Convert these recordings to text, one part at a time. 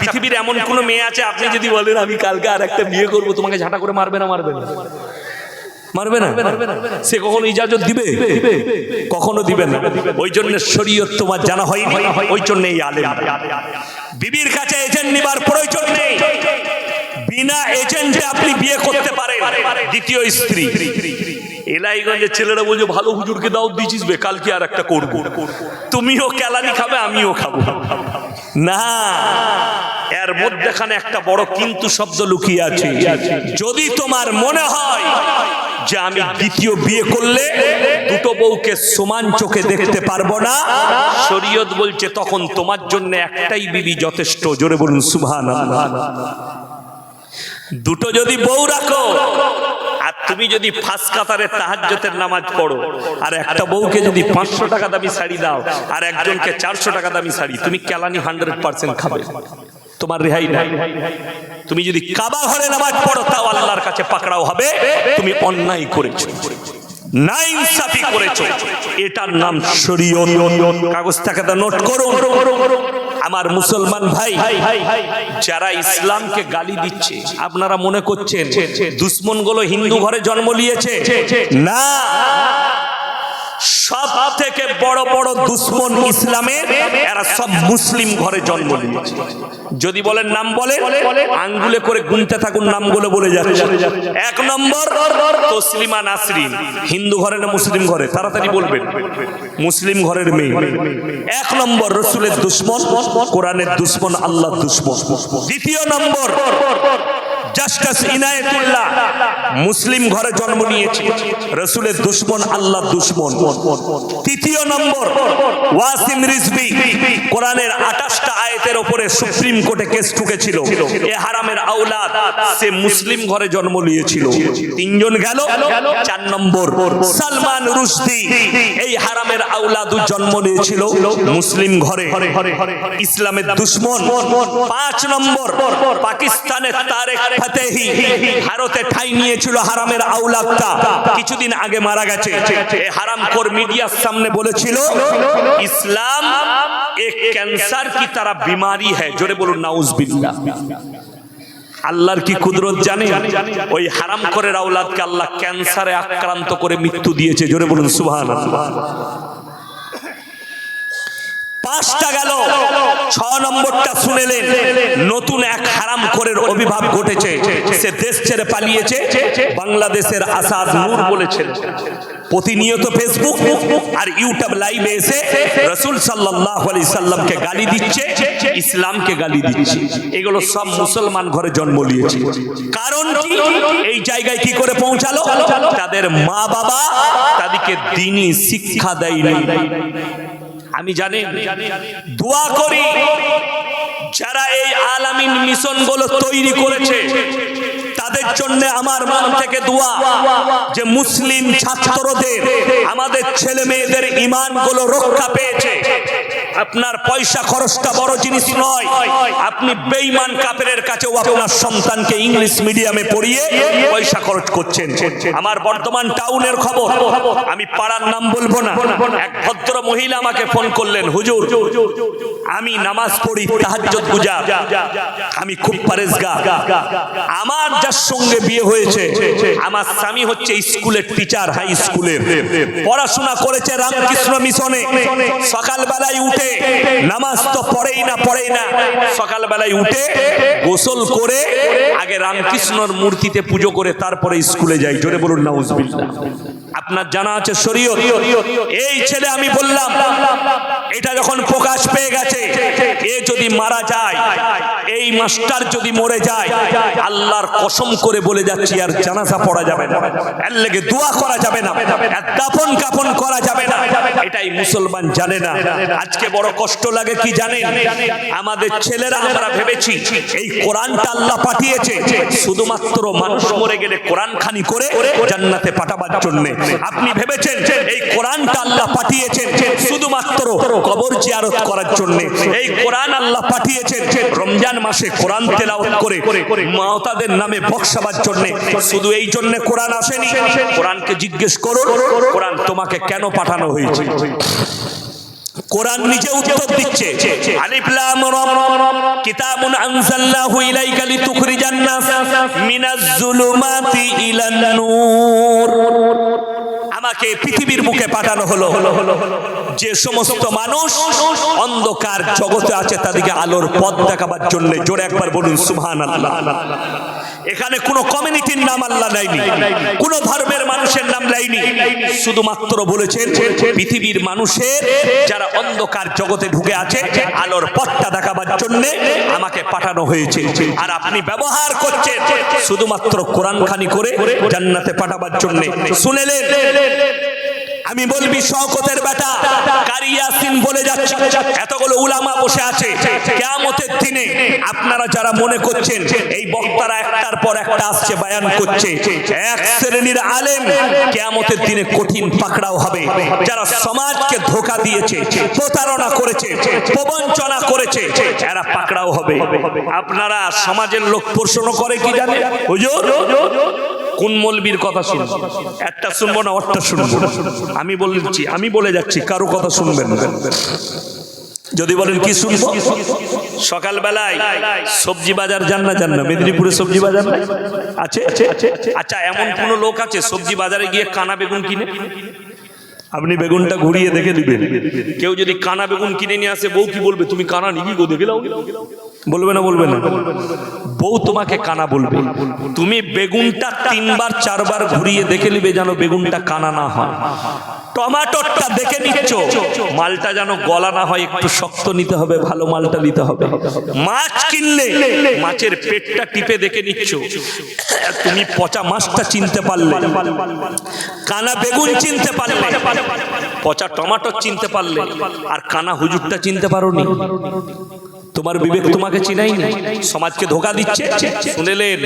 পৃথিবীর এমন কোন মেয়ে আছে, আপনি যদি বলেন, আমি কালকে আর একটা বিয়ে করব, তোমাকে ঝাঁটা করে মারবে না মারবে না? মারবে না? সে কখনো ইজাজত দিবে? কখনো দিবে না। ওই জন্য শরীয়ত তোমার জানা হয়নি। ওই জন্য এই আলেম। বিবির কাছে এজেন্ট নিবার প্রয়োজন নেই। বিনা এজেন্টে আপনি বিয়ে করতে পারেন। দ্বিতীয় স্ত্রী। এলাইগঞ্জের ছেলেরা বলছে, ভালো হুজুরকে দাও দিছিস বে, কালকে আর একটা করব। তুমিও কেলানি খাবে, আমিও খাব। না। এর মধ্যেখানে একটা বড় কিন্তু শব্দ লুকিয়ে আছে। যদি তোমার মনে হয় যে আমি দ্বিতীয় বিয়ে করলে দুটো বউকে সমান চোখে দেখতে পারব না, শরীয়ত বলছে তখন তোমার জন্য একটাই বিবি যথেষ্ট। জোরে বলুন সুবহান দুটো যদি বউ রাখো, আর তুমি যদি ফাঁস কাতারে তাহাজ্জতের নামাজ পড়ো, আর একটা বউকে যদি পাঁচশো টাকা দামি শাড়ি দাও, আর একজনকে চারশো টাকা দামি শাড়ি, তুমি কেলানি হান্ড্রেড পার্সেন্ট খাবে। তোমার রেহাই নাই। তুমি যদি কাবা ঘরে নামাজ পড়ো, তাও আল্লাহর কাছে পাকড়াও হবে। তুমি অন্যায় করেছ। করেছ। এটার নাম শরীয়ত। কাগজ থেকে নোট করুন আমার মুসলমান ভাই, যারা ইসলামকে গালি দিচ্ছে, আপনারা মনে করছেন দুশ্মনগুলো হিন্দু ঘরে জন্ম নিয়েছে? না। সব থেকে বড় বড় দুশ্মন ইসলামের, এরা সব মুসলিম ঘরে জন্ম নিয়েছে। যদি বলেন নাম বলে, আঙ্গুলে করে গুনতে থাকুন, নামগুলো বলে যাচ্ছে। এক নম্বর, তসলিমা নাসরিন। হিন্দু ঘরে না মুসলিম ঘরে? তাড়াতাড়ি বলবেন। মুসলিম ঘরের মেয়ে। এক নম্বর, রসুলের দুশ্মন, কোরআনের দুশ্মন আল্লাহ দুশ্মন। দ্বিতীয় নম্বর জাস্টাস ইনায়েতুল্লাহ। মুসলিম ঘরে জন্ম নিয়েছে। রসুলের দুশ্মন আল্লাহ দুশ্মন। তৃতীয় নম্বর, ওয়াসিম রিজবি কোরআনের আঠাশটা আয়াতের উপরে সুপ্রিম কোর্টে কেস ঠুকেছিল। এ হারামের আওলাদ, সে মুসলিম ঘরে জন্ম নিয়েছিল। তিনজন গেল, চার নম্বর, সালমান রুশদি। এই হারামের আওলাদু জন্ম নিয়েছিল মুসলিম ঘরে। ইসলামের দুশ্মন, পাঁচ নম্বর, পাকিস্তানের তারেক ভারতে ঠাই নিয়েছিল হারামের আউলাদটা। কিছুদিন আগে মারা গেছে। এই হারামখোর মিডিয়ার সামনে বলেছিল, ইসলাম এক ক্যান্সার কি তারা বিমারি হ্যায়? জোরে বলুন, নাউজবিল্লাহ। আল্লাহর কি কুদরত জানে? ওই হারাম করে আউলাদকে আল্লাহ ক্যান্সারে আক্রান্ত করে মৃত্যু দিয়েছে। জোরে বলুন সুবহান পাঁচটা গেল। ছ নম্বরটা শুনেলেন, নতুন এক হারাম করের অভিভাব ঘটেছে। সে দেশ ছেড়ে পালিয়েছে। বাংলাদেশের আসাদ নূর বলেছেন। প্রতিনিয়ত ফেসবুক আর ইউটিউব লাইভে এসে রসুল সাল্লাহ আলি সাল্লামকে গালি দিচ্ছে, ইসলামকে গালি দিচ্ছে। এগুলো সব মুসলমান ঘরে জন্ম নিয়েছে। কারণ এই জায়গায় কি করে পৌঁছালো? তাদের মা বাবা তাদেরকে দিনই শিক্ষা দেয়নি। আমি জানি দোয়া করি যারা এই আলামিন মিশনগুলো তৈরি করেছে তাদের জন্য আমার মন থেকে দোয়া যে মুসলিম ছাত্রদের আমাদের ছেলে মেয়েদের ইমানগুলো রক্ষা পেয়েছে। আপনার পয়সা খরচটা বড় জিনিস নয়। আপনি বেঈমান কাপের কাছেও আপনার সন্তানকে ইংলিশ মিডিয়ামে পড়িয়ে পয়সা খরচ করছেন। আমার বর্তমান টাউনের খবর, আমি পাড়ার নাম বলব না। এক ভদ্র মহিলা আমাকে ফোন করলেন, হুজুর, আমি নামাজ পড়ি, তাহাজ্জুদ গুজার। আমি খুব পারেজগা আমার যার সঙ্গে বিয়ে হয়েছে, আমার স্বামী হচ্ছে স্কুলের টিচার হাই স্কুলের। পড়াশোনা করেছে রামকৃষ্ণ মিশনে। সকালবেলায় উঠে নামাজ তো পড়েই না পড়েই না। সকালবেলায় উঠে, গোসল করে, আগে রামকৃষ্ণর মূর্তিতে পুজো করে, তারপরে স্কুলে যাই। জোরে বলুন না আপনার জানা আছে শরীয়ত। এই ছেলে আমি বললাম, এটা যখন প্রকাশ পেয়ে গেছে, এ যদি মারা যায়, এই মাস্টার যদি মরে যায়, আল্লাহর কসম করে বলে যাচ্ছি, আর জানাজা পড়া যাবে না। এর লেগে দোয়া করা যাবে না। আর দাফন কাফন করা যাবে না। এটাই মুসলমান জানে না। আজকে বড় কষ্ট লাগে, কি জানেন? আমাদের ছেলেরা, আমরা ভেবেছি, এই কোরআনটা আল্লাহ পাঠিয়েছে। শুধুমাত্র মানুষ মরে গেলে কোরআন খানি করে, জান্নাতে পাঠাবার জন্য। আপনি ভেবেছেন এই কোরআনটা আল্লাহ পাঠিয়েছেন শুধুমাত্র কবর জিয়ারত করার জন্য। এই কোরআন আল্লাহ পাঠিয়েছেন রমজান মাসে কোরআন তেলাওয়াত করে মাওতাদের নামে বক্সাবার জন্য। শুধু এই জন্য কোরআন আসেনি। কোরআনকে জিজ্ঞেস করুন কোরআন তোমাকে কেন পাঠানো হয়েছে? কোরআন নিজে উত্তর দিচ্ছে। আলিফ লাম কিতাবুন আনজালনাহু ইলাইকা লিতুখরিজান নাস মিনাজ জুলুমাতি ইলান নূর। আমাকে পৃথিবীর মুখে পাঠানো হলো। যে সমস্ত মানুষ অন্ধকার জগতে আছে, তাদেরকে আলোর পথ দেখাবার জন্য জোরে একবার বলুন, সুবহানাল্লাহ। এখানে কোনো কমিউনিটির নাম আল্লাহ নেয়নি, কোন ধর্মের মানুষের নাম নেয়নি। শুধুমাত্র বলেছেন, পৃথিবীর মানুষের যারা অন্ধকার জগতে ঢুকে আছে, আলোর পথটা দেখাবার জন্য আমাকে পাঠানো হয়েছে। আর আপনি ব্যবহার করছেন, শুধুমাত্র কোরআন খানি করে জান্নাতে পাঠাবার জন্য। শুনেলেন? আমি বলবি শওকতের বেটা, কারি কারিয়াসিন বলে যাচ্ছে। এতগুলো উলামা বসে আছে। কিয়ামতের দিনে আপনারা যারা মনে করছেন, এই বক্তারা একটার পর একটা আসছে, বায়ান করছে। এক শ্রেণির আলেম কিয়ামতের দিনে কঠিন পাকড়াও হবে। যারা সমাজকে ধোকা দিয়েছে, প্রতারণা করেছে, প্রবঞ্চনা করেছে, এরা পাকড়াও হবে। আপনারা সমাজের লোক প্রশ্ন করে কি জানে হুজুর? কোন মলবির কথা শুনব? একটা শুনব না ওরটা শুনব? আমি বলছি আমি বলে যাচ্ছি, কারও কথা শুনবেন যদি বলেন, কি শুনব? সকালবেলায় সবজি বাজার যান না যান না। মেদিনীপুরে সবজি বাজার? আছে? আচ্ছা এমন কোন লোক আছে সবজি বাজারে গিয়ে কানা বেগুন কিনে? আপনি বেগুনটা ঘুরিয়ে দেখে দিবেন। কেউ যদি কানা বেগুন কিনে নিয়ে আসে, বউ কি বলবে, তুমি কানা নিবি গো, দেখে লাও বলবে না বলবে না? বউ তোমাকে কানা বলবে। তুমি বেগুনটা তিনবার চারবার ঘুরিয়ে দেখে নিবে যেন বেগুনটা কানা না হয়। টমাটোরটা দেখে নিচ্ছ মালটা যেন গলা না হয় একটু শক্ত নিতে হবে ভালো মালটা নিতে হবে। মাছ কিনলে মাছের পেটটা টিপে দেখে নিচ্ছ। তুমি পচা মাছটা চিনতে পারলে। কানা বেগুন চিনতে পারলে। পচা টমাটো চিনতে পারলে। আর কানা হুজুরটা চিনতে পারোনি। তোমার বিবেক তোমাকে চিনাই সমাজকে ধোকা দিচ্ছে। শুনেলেন?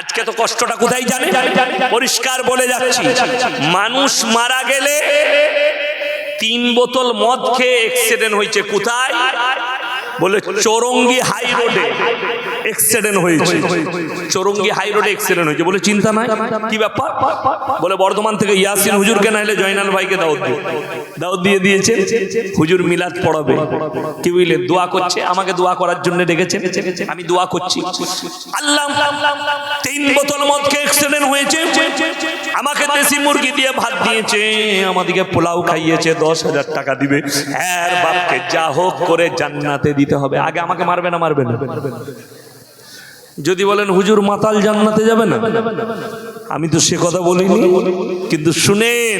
আজকে তো কষ্টটা কোথায় জানে? পরিষ্কার বলে যাচ্ছি। মানুষ মারা গেলে তিন বোতল মদ খেয়ে এক্সিডেন্ট হয়েছে কোথায়? বলে চৌরঙ্গি হাই রোডে অ্যাক্সিডেন্ট হয়েছে। চৌরঙ্গি হাই রোডে অ্যাক্সিডেন্ট হয়েছে। বলে, চিন্তা নাই, কি ব্যাপার? বলে, বর্ধমান থেকে ইয়াসিন হুজুরকে নাইলে জয়নাল ভাইকে দাওয়াত দিয়ে। দাওয়াত দিয়ে দিয়েছে। হুজুর মিলাদ পড়াবে। কি বুঝলে দোয়া করছে। আমাকে দোয়া করার জন্য ডেকেছে আমি দোয়া করছি। আল্লাহ, তিন বোতল মদ খেয়ে অ্যাক্সিডেন্ট হয়েছে। আমাকে দেশি মুরগি দিয়ে ভাত দিয়েছে। আমাদেরকে পোলাও খাইয়েছে। দশ হাজার টাকা দিবে। হ্যাঁ বাপকে যা হোক করে জান্নাতে দিতে হবে। আগে আমাকে মারবে না মারবে না? যদি বলেন হুজুর মাতাল জান্নাতে যাবে না? আমি তো সে কথা বলিনি কিন্তু শুনেন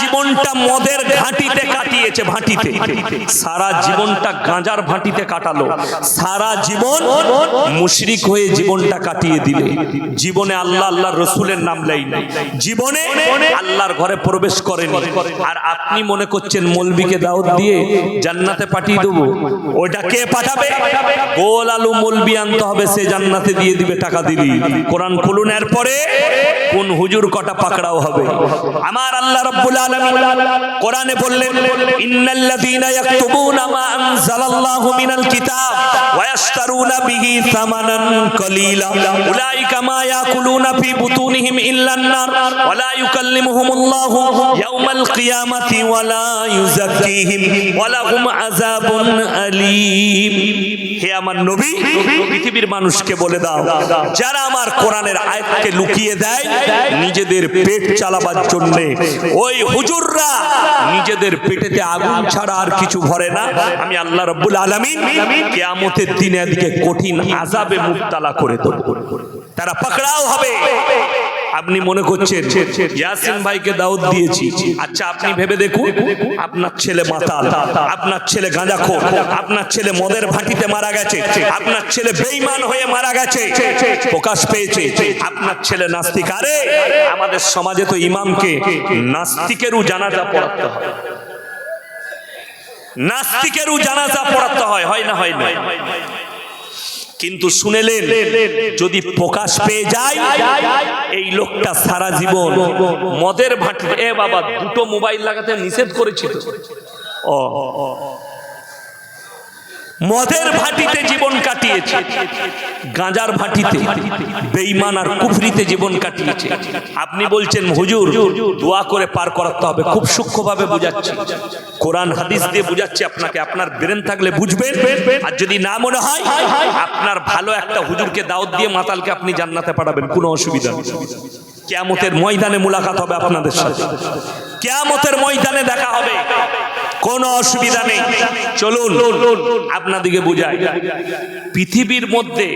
জীবনটা মদের ঘাঁটিতে কাটিয়েছে ভাটিতে। সারা জীবনটা গাঁজার ভাটিতে কাটালো। সারা জীবন মুশরিক হয়ে জীবনটা কাটিয়ে দিলে। জীবনে আল্লাহ আল্লাহ রসুলের নাম লাই নাই। জীবনে আল্লাহর ঘরে প্রবেশ করেনি। আর আপনি মনে করছেন মলবিকে দাওয়াত দিয়ে জান্নাতে পাঠিয়ে দেবো? ওইটা কে পাঠাবে? গোল আলু মলবি আনতে হবে সে জান্নাতে দিয়ে দিবে টাকা দিলি। কোরআন খুলুন এর পরে কোন হুজুর কটা পাকড়াও হবে? আমার আল্লাহ রাব্বুল আলামিন কোরআনে বললেন, ইন্নাল্লাযীনা ইয়াকতুবুনা মা আনজালাল্লাহু মিনাল কিতাব ওয়া ইয়াশতারুনা বিহি থামানান কলিলা। উলাইকা মা ইয়াকুলুনা ফি বুতুনিহিম ইল্লান নার ওয়া লা ইউকাল্লিমুহুমুল্লাহু ইয়াওমাল কিয়ামাতি ওয়া লা ইউযাক্কিহিম ওয়া লাহুম আযাবুন আলীম। হে আমার নবী, পৃথিবীর মানুষকে বলে দাও, যারা আমার কোরআনের আয়াতকে লুকিয়ে দেয়, নিজেদের পেট চালাবার জন্য। ওই হুজুররা নিজেদের পেটেতে আগুন ছাড়া আর কিছু ভরে না। আমি আল্লাহ রব্বুল আলামিন কিয়ামতের দিনে এদিকে কঠিন আযাবে মুক্তালা করে দেব। তারা পাকড়াও হবে। আপনি মনে করছেন ইয়াসিন ভাইকে দাওয়াত দিয়েছি। আচ্ছা আপনি ভেবে দেখুন, আপনার ছেলে মাতাল, আপনার ছেলে গাঁজা গাঁজাখোর, আপনার ছেলে মদের ভাটিতে মারা গেছে, আপনার ছেলে বেঈমান হয়ে মারা গেছে, প্রকাশ পেয়েছে, আপনার ছেলে নাস্তিক। আরে, আমাদের সমাজে তো ইমামকে নাস্তিকেরও জানাজা পড়াতে হয়। নাস্তিকেরও জানাজা পড়াতে হয় হয় না হয় না? কিন্তু শুনেলেন, যদি প্রকাশ পেয়ে যায়, এই লোকটা সারা জীবন মদের ভাটি এ বাবা, দুটো মোবাইল লাগাতে নিষেধ করেছিল। ও। মদের ভাটিতে জীবন কাটিয়েছে, গাঁজার ভাটিতে বেঈমান আর কুফরিতে জীবন কাটিয়েছে। আপনি বলছেন, হুজুর, দোয়া করে পার করাতে হবে। খুব সূক্ষ্মভাবে বুঝাচ্ছি। কোরআন, হাদিস দিয়ে বুঝাচ্ছি আপনাকে। আপনার ব্রেন থাকলে বুঝবেন। আর যদি না মনে হয়, আপনার ভালো একটা হুজুরকে দাওয়াত দিয়ে মাতালকে আপনি জান্নাতে পাঠাবেন। কোনো অসুবিধা নেই। কেয়ামতের ময়দানে মুলাকাত হবে আপনাদের সাথে। কেয়ামতের ময়দানে দেখা হবে। কোনো অসুবিধা নেই। চলুন, আপনাদিকে বুঝাই। পৃথিবীর মধ্যে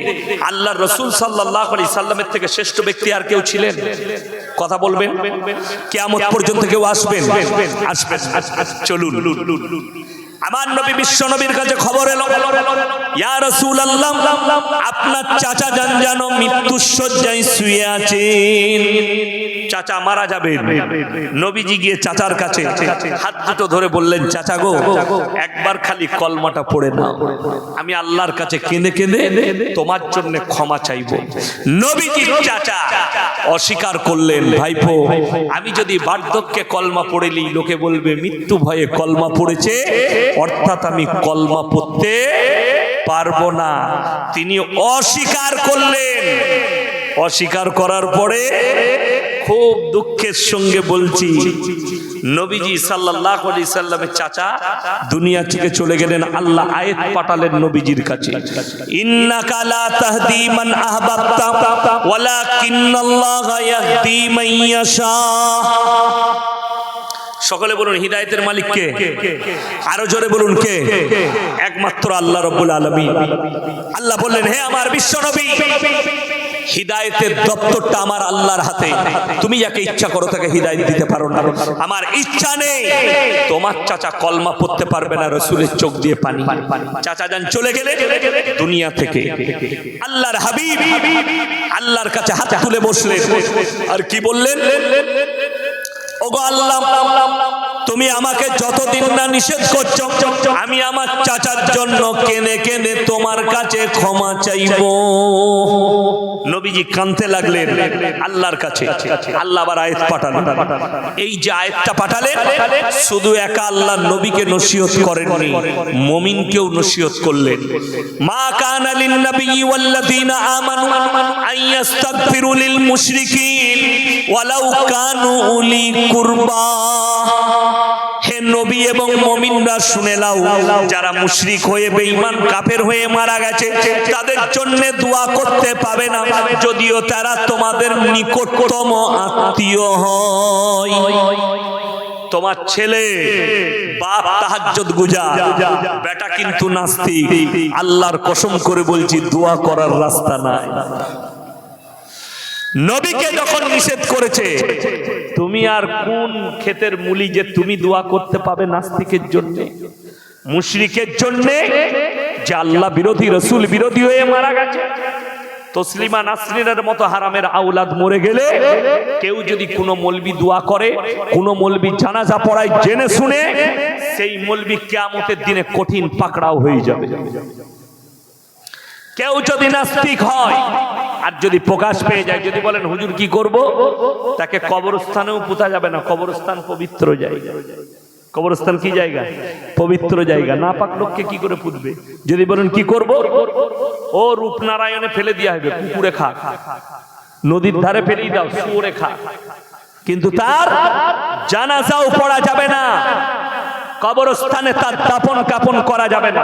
আল্লাহ রসুল সাল্লাহ আলি সাল্লামের থেকে শ্রেষ্ঠ ব্যক্তি আর কেউ ছিলেন? কথা বলবেন? কেয়ামত পর্যন্ত কেউ আসবেন? আসবেন। চলুন। আমার নবী বিশ্ব নবীর কাছে খবর এলো। আপনার চাচা যান জানো মৃত্যুর শয্যায় শুয়ে আছেন। চাচা মারা যাবে। নবীজি গিয়ে চাচার কাছে হাত দুটো ধরে বললেন, চাচা গো, একবার খালি কলমাটা পড়ে নাও। আমি আল্লাহর কাছে কেঁদে কেঁদে তোমার জন্য ক্ষমা চাইব। নবীজি চাচা অস্বীকার করলেন, ভাইপো, আমি যদি বার্ধক্যে কলমা পড়েলি লোকে বলবে, মৃত্যু ভয়ে কলমা পড়েছে, অর্থাৎ আমি কলমা পড়তে পারব না। তিনি অস্বীকার করলেন। অস্বীকার করার পরে খুব দুঃখের সঙ্গে বলছি, নবীজি সাল্লাল্লাহু আলাইহি সাল্লামের চাচা, দুনিয়া থেকে চলে গেলেন, আল্লাহ আয়াত পাঠালেন নবীজির কাছে। ইন্নাকা লা তাহদি মান আহবাবতা, ওয়ালাকিন্নাল্লাহা ইয়াহদি মান ইয়াশা। সকলে বলুন, হিদায়তের মালিক কে? আরও জোরে বলুন, কে? একমাত্র আল্লাহ রব্বুল আলামিন। আল্লাহ বললেন, হে আমার বিশ্ব নবী, হিদায়তের দপ্তরটা আমার আল্লাহর হাতে। তুমি যাকে ইচ্ছা করো তাকে হিদায়ত দিতে পারো না। আমার ইচ্ছা নেই, তোমার চাচা কলমা পড়তে পারবে না, রসুলের চোখ দিয়ে পানি। চাচা যান, চলে গেলে দুনিয়া থেকে। আল্লাহর হাবিব, আল্লাহর কাছে হাত তুলে বসলেন। আর কি বললেন? তুমি আমাকে যতদিন না নিষেধ করছ, আমি আমার চাচার জন্য কেনে কেনে তোমার কাছে ক্ষমা চাইব। নবীজি কানতে লাগলেন আল্লাহর কাছে। আল্লাহ আবার আয়াত পাঠালেন। এই যে আয়াতটা পাঠালেন, শুধু একা আল্লাহ নবীকে নসিহত করেননি, মুমিনকেও নসিহত করলেন। মা কানা লিন নবী ওয়াল্লাযীনা আমানু আন ইস্তাগফিরু লিল মুশরিকিন। ওয়ালাউ কানু উলি কুরবা। হে নবী এবং যারা মুশরিক হয়ে কাফের হয়ে মারা গেছে, তাদের জন্য করতে পাবে না, যদিও তারা তোমাদের নিকটতম আত্মীয় হয়। তোমার ছেলে, বাপ তাহাজ্জুদ গুজা বেটা কিন্তু নাস্তিক। আল্লাহর কসম করে বলছি, দোয়া করার রাস্তা নাই। নবীকে যখন নিষেধ করেছে তুমি আর কোন ক্ষেতের মুলি যে তুমি দোয়া করতে পাবে নাস্তিকের জন্য? মুশরিকের জন্য? যে আল্লাহ বিরোধী রসুল বিরোধী হয়ে মারা গেছে। তসলিমা নাসরিনের মতো হারামের আউলাদ মরে গেলে কেউ যদি কোনো মলবি দোয়া করে কোনো মলবি জানাজা পড়ায় জেনে শুনে সেই মলবি কেয়ামতের দিনে কঠিন পাকড়াও হয়ে যাবে। কেউ যদি নাস্তিক হয়, আর যদি প্রকাশ পেয়ে যায়, যদি বলেন, হুজুর কি করব? তাকে কবরস্থানেও পুঁতা যাবে না, কবরস্থান পবিত্র জায়গা। কবরস্থান কি জায়গা? পবিত্র জায়গা। না পাক লোককে কি করে পুঁতবে? যদি বলেন, কি করব? ও রূপনারায়ণে ফেলে দেওয়া হবে কুকুরে খা। নদীর ধারে ফেলেই দাও, শুয়োরে খা। কিন্তু তার জানাজাও পড়া যাবে না। কবরস্থানে তার দাপন কাপন করা যাবে না।